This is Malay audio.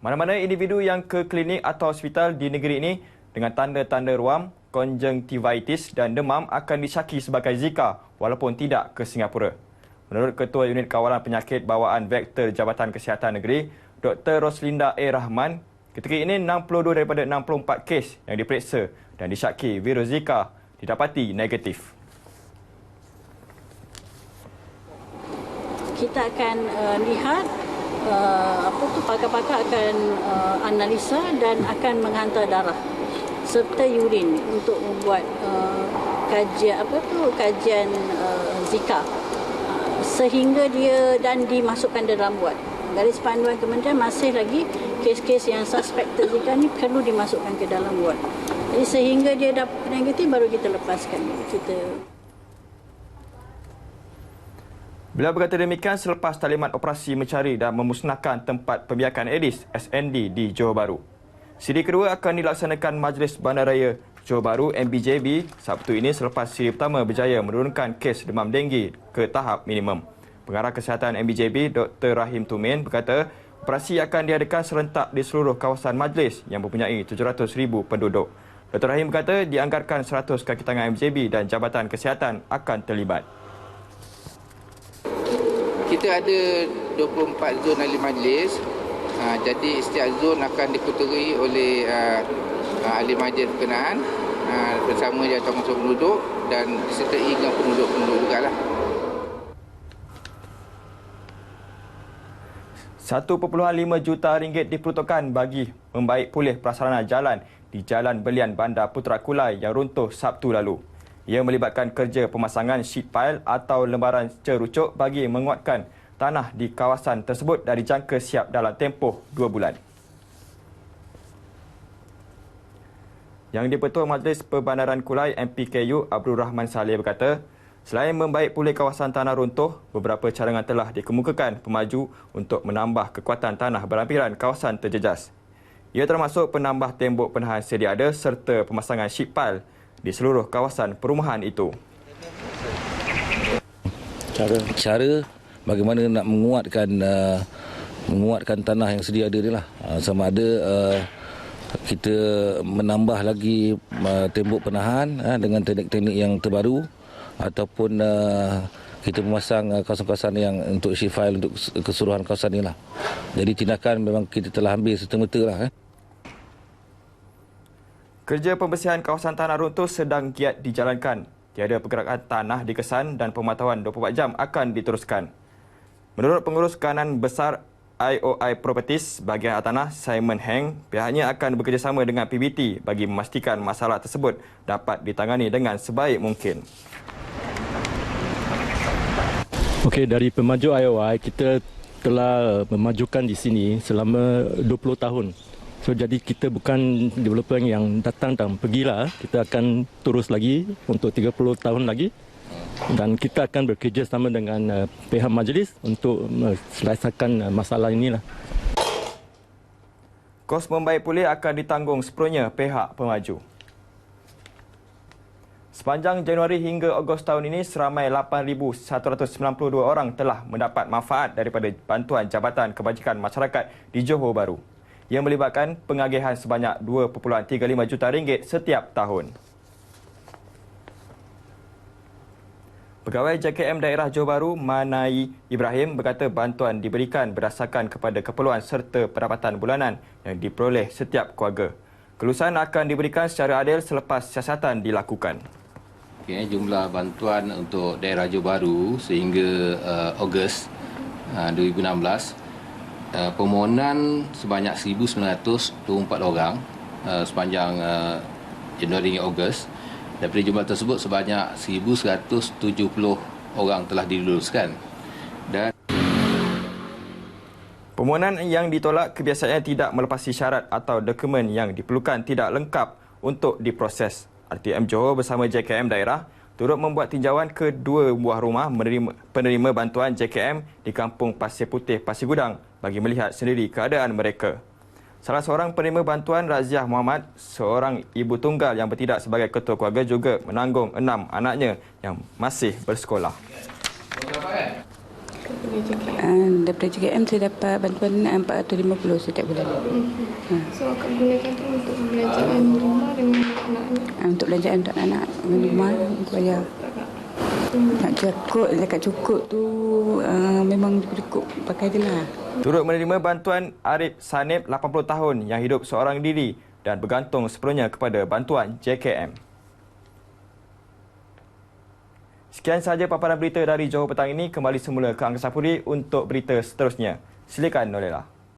Mana-mana individu yang ke klinik atau hospital di negeri ini dengan tanda-tanda ruam, konjungtivitis dan demam akan disyaki sebagai Zika walaupun tidak ke Singapura. Menurut Ketua Unit Kawalan Penyakit Bawaan Vektor Jabatan Kesihatan Negeri, Dr. Roslinda A. Rahman, ketika ini 62 daripada 64 kes yang diperiksa dan disyaki virus Zika didapati negatif. Kita akan uh, lihat uh, apa tu pakar-pakar akan uh, analisa dan akan menghantar darah serta urin untuk membuat uh, kajian apa tu kajian uh, Zika uh, sehingga dia dan dimasukkan dalam wad. Garis panduan kementerian masih lagi kes-kes yang suspected Zika ni perlu dimasukkan ke dalam wad. Jadi sehingga dia dapat negatif baru kita lepaskan kita Beliau berkata demikian selepas talimat operasi mencari dan memusnahkan tempat pembiakan Edis SND di Johor Bahru. Siri kedua akan dilaksanakan Majlis Bandaraya Johor Bahru MBJB Sabtu ini selepas siri pertama berjaya menurunkan kes demam denggi ke tahap minimum. Pengarah Kesihatan MBJB Dr. Rahim Tumin berkata operasi akan diadakan serentak di seluruh kawasan majlis yang mempunyai 700,000 penduduk. Dr. Rahim berkata dianggarkan 100 kaki tangan MBJB dan Jabatan Kesihatan akan terlibat ada 24 zon ahli majlis. Ha, jadi setiap zon akan dikuturi oleh uh, ahli majlis berkenaan uh, bersama jawatan penduduk dan disertai dengan penduduk-penduduk juga lah. 1.5 juta ringgit diperuntukkan bagi membaik pulih prasarana jalan di Jalan Belian Bandar Putra Kulai yang runtuh Sabtu lalu. Ia melibatkan kerja pemasangan sheet pile atau lembaran cerucuk bagi menguatkan tanah di kawasan tersebut dari jangka siap dalam tempoh dua bulan. Yang di-Pertua Majlis Perbandaran Kulai MPKU Abdul Rahman Saleh berkata, selain membaik pulih kawasan tanah runtuh, beberapa cadangan telah dikemukakan pemaju untuk menambah kekuatan tanah berhampiran kawasan terjejas. Ia termasuk penambah tembok penahan sedia ada serta pemasangan sheet pile di seluruh kawasan perumahan itu. Cara cara bagaimana nak menguatkan uh, menguatkan tanah yang sedia ada ni lah. Uh, sama ada uh, kita menambah lagi uh, tembok penahan uh, dengan teknik-teknik yang terbaru ataupun uh, kita memasang uh, kawasan-kawasan yang untuk shift file untuk keseluruhan kawasan ni lah. Jadi tindakan memang kita telah ambil serta-merta lah. Eh. Kerja pembersihan kawasan tanah runtuh sedang giat dijalankan. Tiada pergerakan tanah dikesan dan pemantauan 24 jam akan diteruskan. Menurut pengurus kanan besar IOI Properties bahagian tanah Simon Heng, pihaknya akan bekerjasama dengan PBT bagi memastikan masalah tersebut dapat ditangani dengan sebaik mungkin. Okey, dari pemaju IOI kita telah memajukan di sini selama 20 tahun. So jadi kita bukan developer yang datang dan pergilah. Kita akan terus lagi untuk 30 tahun lagi. Dan kita akan bekerja sama dengan uh, pihak majlis untuk uh, selesaikan uh, masalah inilah. Kos membaik pulih akan ditanggung sepenuhnya pihak pemaju. Sepanjang Januari hingga Ogos tahun ini, seramai 8,192 orang telah mendapat manfaat daripada bantuan Jabatan Kebajikan Masyarakat di Johor Bahru yang melibatkan pengagihan sebanyak 2.35 juta ringgit setiap tahun. Pegawai JKM Daerah Johor Bahru, Manai Ibrahim berkata bantuan diberikan berdasarkan kepada keperluan serta pendapatan bulanan yang diperoleh setiap keluarga. Kelulusan akan diberikan secara adil selepas siasatan dilakukan. Okay, jumlah bantuan untuk daerah Johor Bahru sehingga uh, Ogos uh, 2016 uh, permohonan sebanyak 1924 orang uh, sepanjang uh, Januari hingga Ogos. Daripada jumlah tersebut sebanyak 1170 orang telah diluluskan. Dan Permohonan yang ditolak kebiasaannya tidak melepasi syarat atau dokumen yang diperlukan tidak lengkap untuk diproses. RTM Johor bersama JKM daerah turut membuat tinjauan ke dua buah rumah menerima, penerima bantuan JKM di Kampung Pasir Putih, Pasir Gudang bagi melihat sendiri keadaan mereka. Salah seorang penerima bantuan Raziah Muhammad, seorang ibu tunggal yang bertindak sebagai ketua keluarga juga menanggung enam anaknya yang masih bersekolah. daripada JKM? Uh, daripada JKM saya dapat bantuan uh, 450 setiap bulan. Hmm. So akak gunakan tu untuk belanjaan rumah dengan anak-anak Uh, untuk belanjaan untuk anak dengan rumah untuk bayar. Nak cukup, zakat cukup tu uh, memang cukup pakai je lah. Turut menerima bantuan Arif Sanib 80 tahun yang hidup seorang diri dan bergantung sepenuhnya kepada bantuan JKM. Sekian sahaja paparan berita dari Johor Petang ini. Kembali semula ke Angkasa Puri untuk berita seterusnya. Silakan Nolela.